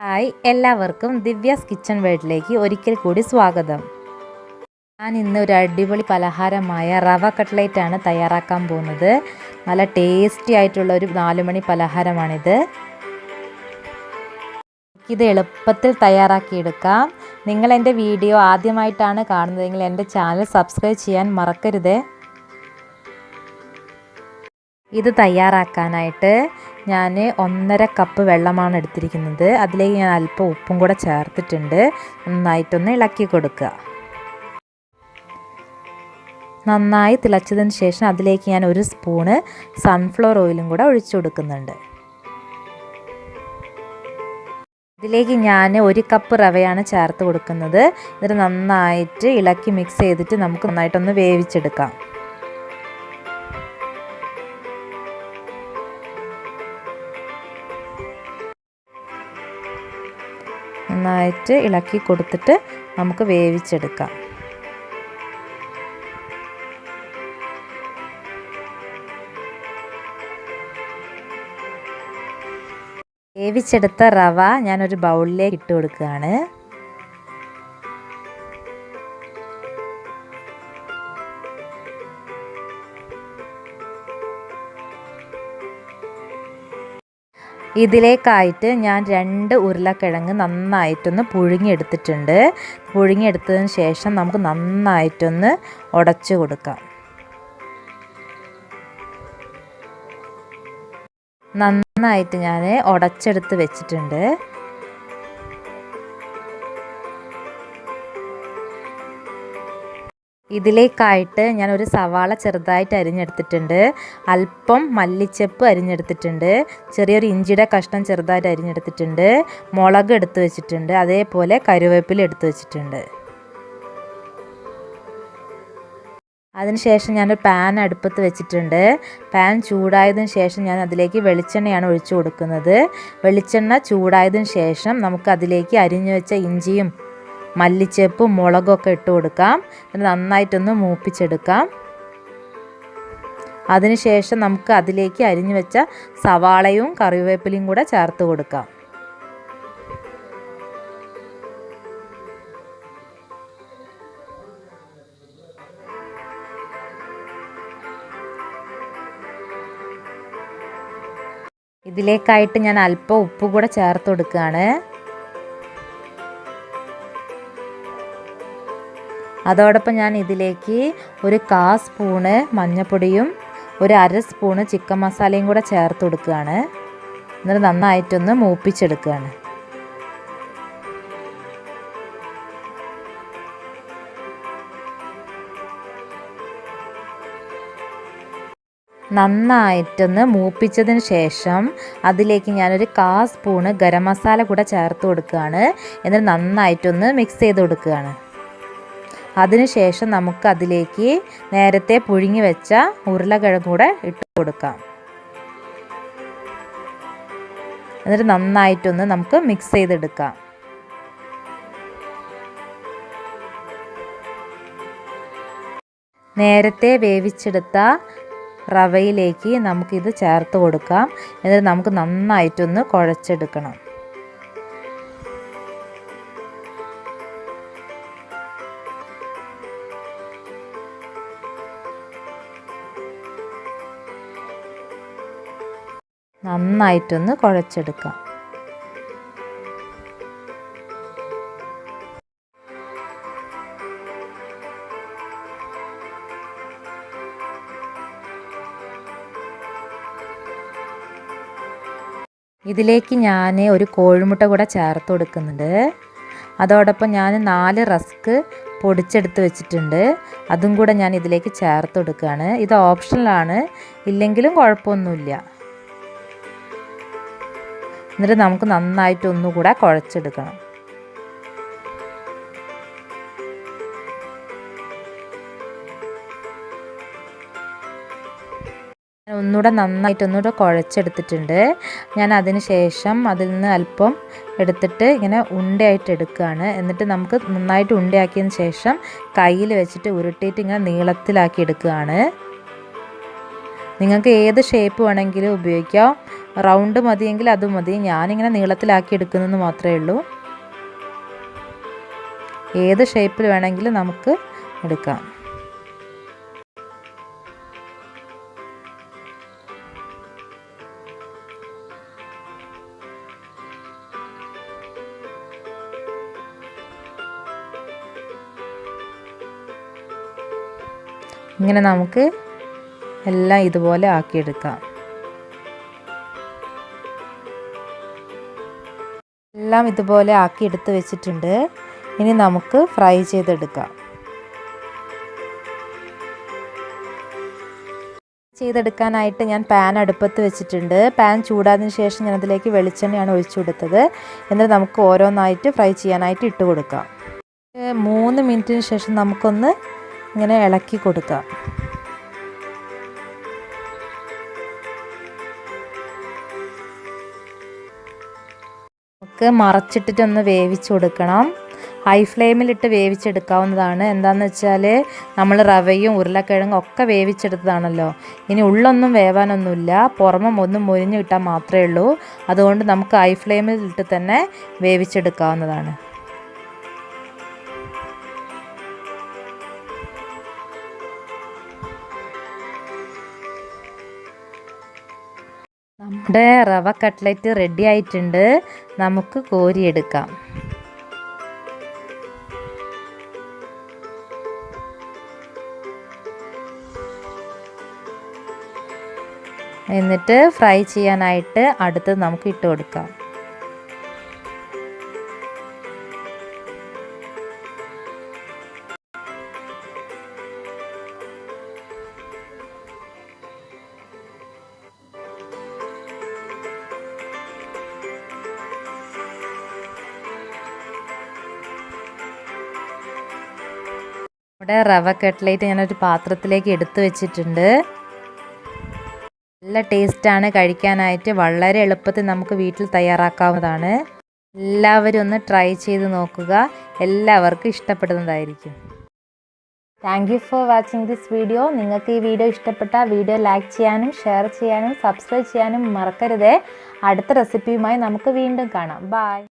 Hi എല്ലാവർക്കും Divya's kitchen വേൾഡിലേക്ക് ഒരിക്കൽ കൂടി സ്വാഗതം. ഞാൻ ഇന്ന് ഒരു അടിപൊളി പലഹാരമായ റവ കട്ട്ലേറ്റ് ആണ് തയ്യാറാക്കാൻ പോകുന്നത്. നല്ല ടേസ്റ്റി ആയിട്ടുള്ള ഒരു നാലുമണി പലഹാരമാണിത്. ഇത് എളുപ്പത്തിൽ തയ്യാറാക്കിയെടുക്കാം. നിങ്ങൾ എന്റെ വീഡിയോ ആദ്യമായിട്ടാണ് കാണുന്നതെങ്കിൽ എന്റെ ചാനൽ സബ്സ്ക്രൈബ് ചെയ്യാൻ മറക്കരുത്. ഇത് തയ്യാറാക്കാനായിട്ട് ഞാൻ ഒന്നര കപ്പ് വെള്ളമാണ് എടുത്തിരിക്കുന്നത്. അതിലേക്ക് ഞാൻ അല്പം ഉപ്പും കൂടെ ചേർത്തിട്ടുണ്ട്. നന്നായിട്ടൊന്ന് ഇളക്കി കൊടുക്കുക. നന്നായി തിളച്ചതിന് ശേഷം അതിലേക്ക് ഞാൻ ഒരു സ്പൂണ് സൺഫ്ലവർ ഓയിലും കൂടെ ഒഴിച്ചു കൊടുക്കുന്നുണ്ട്. ഇതിലേക്ക് ഞാൻ ഒരു കപ്പ് റവയാണ് ചേർത്ത് കൊടുക്കുന്നത്. എന്നിട്ട് നന്നായിട്ട് ഇളക്കി മിക്സ് ചെയ്തിട്ട് നമുക്ക് നന്നായിട്ടൊന്ന് വേവിച്ചെടുക്കാം. നന്നായിട്ട് ഇളക്കി കൊടുത്തിട്ട് നമുക്ക് വേവിച്ചെടുക്കാം. വേവിച്ചെടുത്ത റവ ഞാനൊരു ബൗളിലേക്ക് ഇട്ട് കൊടുക്കുകയാണ്. ഇതിലേക്കായിട്ട് ഞാൻ രണ്ട് ഉരുളക്കിഴങ്ങ് നന്നായിട്ടൊന്ന് പുഴുങ്ങിയെടുത്തിട്ടുണ്ട്. പുഴുങ്ങിയെടുത്തതിന് ശേഷം നമുക്ക് നന്നായിട്ടൊന്ന് ഉടച്ചു കൊടുക്കാം. നന്നായിട്ട് ഞാൻ ഉടച്ചെടുത്ത് വെച്ചിട്ടുണ്ട്. ഇതിലേക്കായിട്ട് ഞാനൊരു സവാള ചെറുതായിട്ട് അരിഞ്ഞെടുത്തിട്ടുണ്ട്. അല്പം മല്ലിച്ചപ്പ് അരിഞ്ഞെടുത്തിട്ടുണ്ട്. ചെറിയൊരു ഇഞ്ചിയുടെ കഷ്ണം ചെറുതായിട്ട് അരിഞ്ഞെടുത്തിട്ടുണ്ട്. മുളക് എടുത്ത് വെച്ചിട്ടുണ്ട്. അതേപോലെ കരുവേപ്പില എടുത്ത് വെച്ചിട്ടുണ്ട്. അതിനുശേഷം ഞാനൊരു പാൻ അടുപ്പത്ത് വെച്ചിട്ടുണ്ട്. പാൻ ചൂടായതിനു ശേഷം ഞാൻ അതിലേക്ക് വെളിച്ചെണ്ണയാണ് ഒഴിച്ചു കൊടുക്കുന്നത്. വെളിച്ചെണ്ണ ചൂടായതിനു ശേഷം നമുക്ക് അതിലേക്ക് അരിഞ്ഞു വെച്ച ഇഞ്ചിയും മല്ലിച്ചപ്പും മുളകൊക്കെ ഇട്ട് കൊടുക്കാം. എന്നിട്ട് നന്നായിട്ടൊന്ന് മൂപ്പിച്ചെടുക്കാം. അതിനുശേഷം നമുക്ക് അതിലേക്ക് അരിഞ്ഞു വെച്ച സവാളയും കറിവേപ്പിലയും കൂടെ ചേർത്ത് കൊടുക്കാം. ഇതിലേക്കായിട്ട് ഞാൻ അല്പം ഉപ്പ് കൂടെ ചേർത്ത് കൊടുക്കുകയാണ്. അതോടൊപ്പം ഞാൻ ഇതിലേക്ക് ഒരു കാ സ്പൂണ് മഞ്ഞൾപ്പൊടിയും ഒരു അര സ്പൂണ് ചിക്കൻ മസാലയും കൂടെ ചേർത്ത് കൊടുക്കുകയാണ്. എന്നിട്ട് നന്നായിട്ടൊന്ന് മൂപ്പിച്ചെടുക്കുകയാണ്. നന്നായിട്ടൊന്ന് മൂപ്പിച്ചതിന് ശേഷം അതിലേക്ക് ഞാനൊരു കാ സ്പൂണ് ഗരം മസാല കൂടെ ചേർത്ത് കൊടുക്കുകയാണ്. എന്നിട്ട് നന്നായിട്ടൊന്ന് മിക്സ് ചെയ്ത് കൊടുക്കുകയാണ്. അതിനുശേഷം നമുക്ക് അതിലേക്ക് നേരത്തെ പുഴുങ്ങി വെച്ച ഉരുളക്കിഴങ്ങ് കൂടെ ഇട്ട് കൊടുക്കാം. എന്നിട്ട് നന്നായിട്ടൊന്ന് നമുക്ക് മിക്സ് ചെയ്തെടുക്കാം. നേരത്തെ വേവിച്ചെടുത്ത റവയിലേക്ക് നമുക്കിത് ചേർത്ത് കൊടുക്കാം. എന്നിട്ട് നമുക്ക് നന്നായിട്ടൊന്ന് കുഴച്ചെടുക്കണം. നന്നായിട്ടൊന്ന് കുഴച്ചെടുക്കാം. ഇതിലേക്ക് ഞാൻ ഒരു കോഴിമുട്ട കൂടെ ചേർത്ത് കൊടുക്കുന്നുണ്ട്. അതോടൊപ്പം ഞാൻ നാല് റസ്ക് പൊടിച്ചെടുത്ത് വെച്ചിട്ടുണ്ട്. അതും കൂടെ ഞാൻ ഇതിലേക്ക് ചേർത്ത് കൊടുക്കുകയാണ്. ഇത് ഓപ്ഷണലാണ്. ഇല്ലെങ്കിലും കുഴപ്പമൊന്നുമില്ല. എന്നിട്ട് നമുക്ക് നന്നായിട്ട് ഒന്നുകൂടെ കുഴച്ചെടുക്കണം. ഒന്നുകൂടെ നന്നായിട്ട് ഒന്നുകൂടെ കുഴച്ചെടുത്തിട്ടുണ്ട്. ഞാൻ അതിന് ശേഷം അതിൽ നിന്ന് അല്പം എടുത്തിട്ട് ഇങ്ങനെ ഉണ്ടയായിട്ട് എടുക്കുകയാണ്. എന്നിട്ട് നമുക്ക് നന്നായിട്ട് ഉണ്ടയാക്കിയതിന് ശേഷം കയ്യിൽ വെച്ചിട്ട് ഉരുട്ടിയിട്ട് ഇങ്ങനെ നീളത്തിലാക്കി എടുക്കുകയാണ്. നിങ്ങൾക്ക് ഏത് ഷേപ്പ് വേണമെങ്കിലും ഉപയോഗിക്കാം. റൗണ്ട് മതിയെങ്കിൽ അത് മതി. ഞാനിങ്ങനെ നീളത്തിലാക്കി എടുക്കുന്നതെന്ന് മാത്രമേ ഉള്ളൂ. ഏത് ഷേപ്പിൽ വേണമെങ്കിലും നമുക്ക് എടുക്കാം. ഇങ്ങനെ നമുക്ക് എല്ലാം ഇതുപോലെ ആക്കിയെടുക്കാം. എല്ലാം ഇതുപോലെ ആക്കി എടുത്ത് വെച്ചിട്ടുണ്ട്. ഇനി നമുക്ക് ഫ്രൈ ചെയ്തെടുക്കാം. ചെയ്തെടുക്കാനായിട്ട് ഞാൻ പാൻ അടുപ്പത്ത് വെച്ചിട്ടുണ്ട്. പാൻ ചൂടാതിന് ശേഷം ഞാൻ അതിലേക്ക് വെളിച്ചെണ്ണയാണ് ഒഴിച്ചു കൊടുത്തത്. എന്നിട്ട് നമുക്ക് ഓരോന്നായിട്ട് ഫ്രൈ ചെയ്യാനായിട്ട് ഇട്ട് കൊടുക്കാം. മൂന്ന് മിനിറ്റിന് ശേഷം നമുക്കൊന്ന് ഇങ്ങനെ ഇളക്കി കൊടുക്കാം. നമുക്ക് മറച്ചിട്ടിട്ടൊന്ന് വേവിച്ച് കൊടുക്കണം. ഹൈ ഫ്ലെയിമിലിട്ട് വേവിച്ചെടുക്കാവുന്നതാണ്. എന്താണെന്ന് വെച്ചാൽ നമ്മൾ റവയും ഉരുളക്കിഴങ്ങും ഒക്കെ വേവിച്ചെടുത്തതാണല്ലോ. ഇനി ഉള്ളൊന്നും വേവാനൊന്നുമില്ല. പുറമെ ഒന്ന് മുരിഞ്ഞു കിട്ടാൻ മാത്രമേ ഉള്ളൂ. അതുകൊണ്ട് നമുക്ക് ഹൈ ഫ്ലെയിമിലിട്ട് തന്നെ വേവിച്ചെടുക്കാവുന്നതാണ്. നമ്മുടെ റവ കട്ട്ലറ്റ് റെഡി ആയിട്ടുണ്ട്. നമുക്ക് കോരിയെടുക്കാം. എന്നിട്ട് ഫ്രൈ ചെയ്യാനായിട്ട് അടുത്ത് നമുക്ക് ഇട്ട് കൊടുക്കാം. ഇവിടെ റവ കട്ട്ലേറ്റ് ഞാനൊരു പാത്രത്തിലേക്ക് എടുത്തു വെച്ചിട്ടുണ്ട്. നല്ല ടേസ്റ്റാണ് കഴിക്കാനായിട്ട് വളരെ എളുപ്പത്തിൽ നമുക്ക് വീട്ടിൽ തയ്യാറാക്കാവുന്നതാണ്. എല്ലാവരും ഒന്ന് ട്രൈ ചെയ്ത് നോക്കുക. എല്ലാവർക്കും ഇഷ്ടപ്പെടുന്നതായിരിക്കും. Thank you for watching this video നിങ്ങൾക്ക് ഈ വീഡിയോ ഇഷ്ടപ്പെട്ട വീഡിയോ ലൈക്ക് ചെയ്യാനും ഷെയർ ചെയ്യാനും സബ്സ്ക്രൈബ് ചെയ്യാനും മറക്കരുതേ. അടുത്ത റെസിപ്പിയുമായി നമുക്ക് വീണ്ടും കാണാം. ബായ്